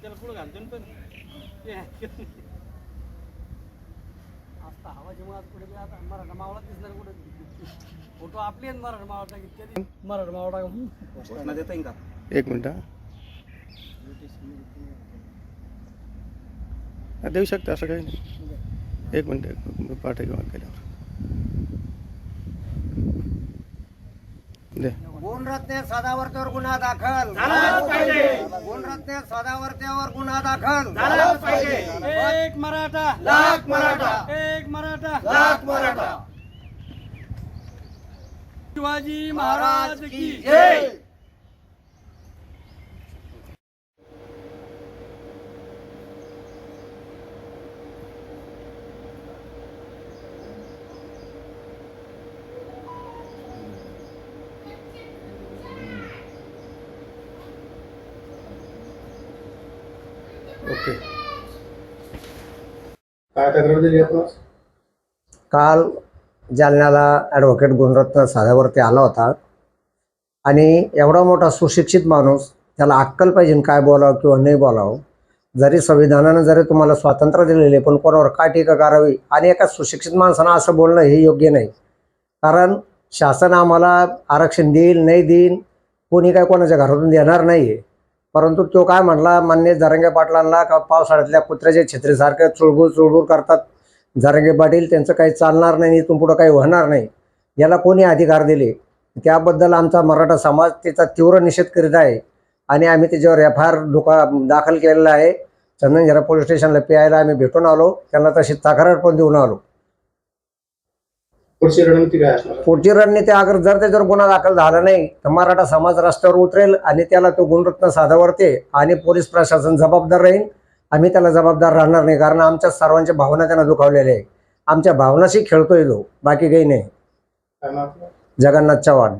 त्याला पुढं घालतो ना पण. ते आता हवाची मुळात कुठे आता मराठा मावळा दिसणार कुठे? फोटो आपले आहेत मराठा मावळा किती मराठा मावळा घोषणा देता येईल का? एक मिनिट देऊ शकता असं काही नाही. एक मिनिट एक मिनिट. मी पाठ घेऊन केल्यावर. दे. गुणरत्ने सदावर्त्यावर गुन्हा दाखल. गुणरत्ने सदावर्त्यावर गुन्हा दाखल. एक मराठा. लाख मराठा. एक मराठा. लाख मराठा. शिवाजी महाराज की जय. ओके. काय तक्रार दिली आपण काल जालन्याला ॲडव्होकेट गुणरत्न साध्यावरती आला होता. आणि एवढा मोठा सुशिक्षित माणूस त्याला अक्कल पाहिजे काय बोलावं किंवा नाही बोलावं. जरी संविधानानं जरी तुम्हाला स्वातंत्र्य दिलेले पण कोणावर काय टीका करावी आणि एका सुशिक्षित माणसानं असं बोलणं हे योग्य नाही. कारण शासन आम्हाला आरक्षण देईल नाही देईल कोणी काय कोणाच्या घरातून देणार नाही आहे परंतु तो काय म्हणला मान्य जरंगे पाटलांना का पावसाळ्यातल्या कुत्र्याच्या छत्रीसारखं चुळबुळ चुळबुळ करतात? जरंगे पाटील त्यांचं काही चालणार नाही इथून पुढं काही होणार नाही. याला कोणी अधिकार दिले? त्याबद्दल आमचा मराठा समाज त्याचा तीव्र निषेध करीत आहे आणि आम्ही त्याच्यावर एफ आय आर दुका दाखल केलेला आहे. चंदनझरा पोलीस स्टेशनला पी आयला आम्ही भेटून आलो. त्यांना तशी तक्रार पण देऊन आलो. पुढची रणनीती काय असणार? पुढची रणनीती अगर जर त्याच्यावर गुन्हा दाखल झाला नाही तर मराठा समाज रस्त्यावर उतरेल आणि त्याला तो गुणरत्न साधावरते आणि पोलीस प्रशासन जबाबदार राहील. आम्ही त्याला जबाबदार राहणार नाही कारण आमच्या सर्वांच्या भावना त्यांना दुखावलेल्या आहे आमच्या भावनाशी खेळतोय तो बाकी काही नाही? जगन्नाथ चव्हाण.